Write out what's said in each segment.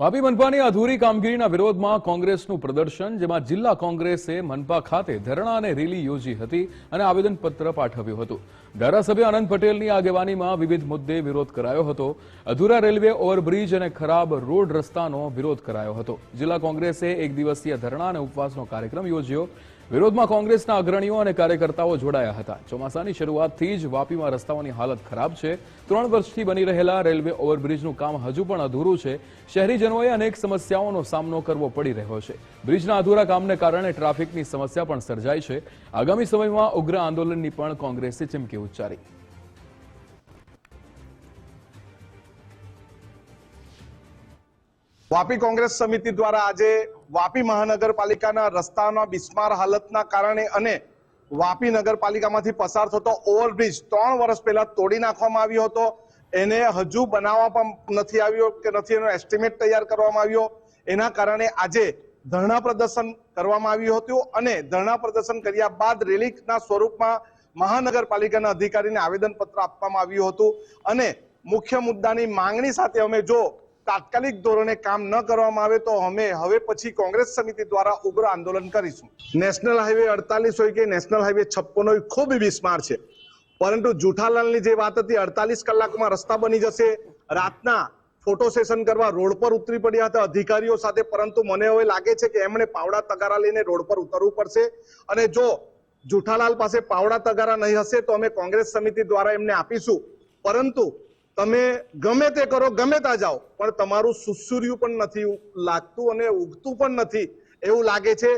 વાપી મનપાની અધૂરી કામગીરીના વિરોધમાં કોંગ્રેસનું પ્રદર્શન, જેમાં જિલ્લા કોંગ્રેસે મનપા ખાતે ધરણા અને રેલી યોજી હતી અને આવેદનપત્ર પાઠવ્યું હતું. ધારાસભ્ય આનંદ પટેલની આગેવાનીમાં વિવિધ મુદ્દે વિરોધ કરાયો હતો. અધૂરા રેલવે ઓવરબ્રિજ અને ખરાબ રોડ રસ્તાનો વિરોધ કરાયો હતો. જિલ્લા કોંગ્રેસે એક દિવસીય ધરણા અને ઉપવાસનો કાર્યક્રમ યોજ્યો. વિરોધમાં કોંગ્રેસના અગ્રણીઓ અને કાર્યકર્તાઓ જોડાયા હતા. ચોમાસાની શરૂઆતથી જ વાપીમાં રસ્તાઓની હાલત ખરાબ છે. ત્રણ વર્ષથી બની રહેલા રેલવે ઓવરબ્રિજનું કામ હજુ પણ અધૂરું છે. શહેરીજનોએ અનેક સમસ્યાઓનો સામનો કરવો પડી રહ્યો છે. બ્રિજના અધૂરા કામને કારણે ટ્રાફિકની સમસ્યા પણ સર્જાય છે. આગામી સમયમાં ઉગ્ર આંદોલનની પણ કોંગ્રેસે ચીમકી ઉચ્ચારી. વાપી કોંગ્રેસ સમિતિ દ્વારા આજે વાપી મહાનગરપાલિકાના રસ્તાના બિસ્માર હાલતના કારણે અને વાપી નગરપાલિકામાંથી પસાર થતો ઓવરબ્રિજ ત્રણ વર્ષ પહેલા તોડી નાખવામાં આવ્યો હતો. એને હજુ બનાવવા પણ નથી આવ્યો કે નથી એનો એસ્ટિમેટ તૈયાર કરવામાં આવ્યો. એના કારણે આજે ધરણા પ્રદર્શન કરવામાં આવ્યું હતું અને ધરણા પ્રદર્શન કર્યા બાદ રેલીના સ્વરૂપમાં મહાનગરપાલિકાના અધિકારીને આવેદનપત્ર આપવામાં આવ્યું હતું. અને મુખ્ય મુદ્દાની માંગણી સાથે અમે જો તાત્કાલિક ધોરણે કામ ન કરવામાં આવે તો અમે હવે પછી કોંગ્રેસ સમિતિ દ્વારા ઉગ્ર આંદોલન કરીશું. નેશનલ હાઈવે અડતાલીસ હોય કે નેશનલ હાઈવે હોય, ખૂબ બિસ્માર છે. પરંતુ જુઠાલાલની જે વાત હતી, અડતાલીસ કલાકમાં રસ્તા બની જશે. રાતના ફોટો સેશન કરવા રોડ પર ઉતરી પડ્યા હતા અધિકારીઓ સાથે, પરંતુ મને હવે લાગે છે કે એમણે પાવડા તગારા લઈને રોડ પર ઉતરવું પડશે. અને જો જુઠાલાલ પાસે પાવડા તગારા નહીં હશે, તો અમે કોંગ્રેસ સમિતિ દ્વારા એમને આપીશું. પરંતુ તમે ગમે તે કરો, ગમે ત્યાં જાઓ, પણ તમારું સુસુર્યું પણ નથી લાગતું અને ઉગતું પણ નથી. એવું લાગે છે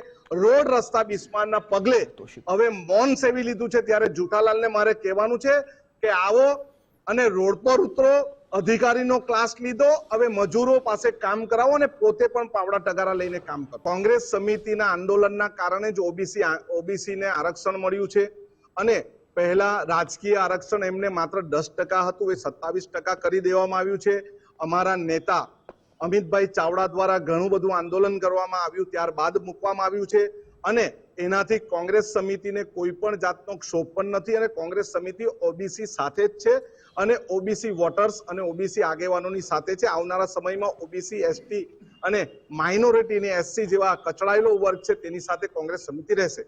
રોડ રસ્તા બિસ્મારના પગલે હવે મૌન સેવી લીધું છે ત્યારે જુઠાલાલને મારે કહેવાનું છે કે આવો અને રોડ પર ઉતરો, અધિકારીનો ક્લાસ લીધો, હવે મજૂરો પાસે કામ કરાવો અને પોતે પણ પાવડા ટગારા લઈને કામ કરો. કોંગ્રેસ સમિતિના આંદોલનના કારણે જ ઓબીસી ઓબીસીને આરક્ષણ મળ્યું છે અને પહેલા રાજકીય આરક્ષણ એમને માત્ર દસ ટકા હતું, એ સત્તાવીસ ટકા કરી દેવામાં આવ્યું છે. અમારા નેતા અમિતભાઈ ચાવડા દ્વારા ઘણું બધું આંદોલન કરવામાં આવ્યું, ત્યારબાદ મૂકવામાં આવ્યું છે. અને એનાથી કોંગ્રેસ સમિતિને કોઈ પણ જાતનો ક્ષોભ પણ નથી અને કોંગ્રેસ સમિતિ ઓબીસી સાથે જ છે અને ઓબીસી વોટર્સ અને ઓબીસી આગેવાનોની સાથે છે. આવનારા સમયમાં ઓબીસી, એસટી અને માઇનોરિટી ને એસસી જેવા કચડાયેલો વર્ગ છે, તેની સાથે કોંગ્રેસ સમિતિ રહેશે.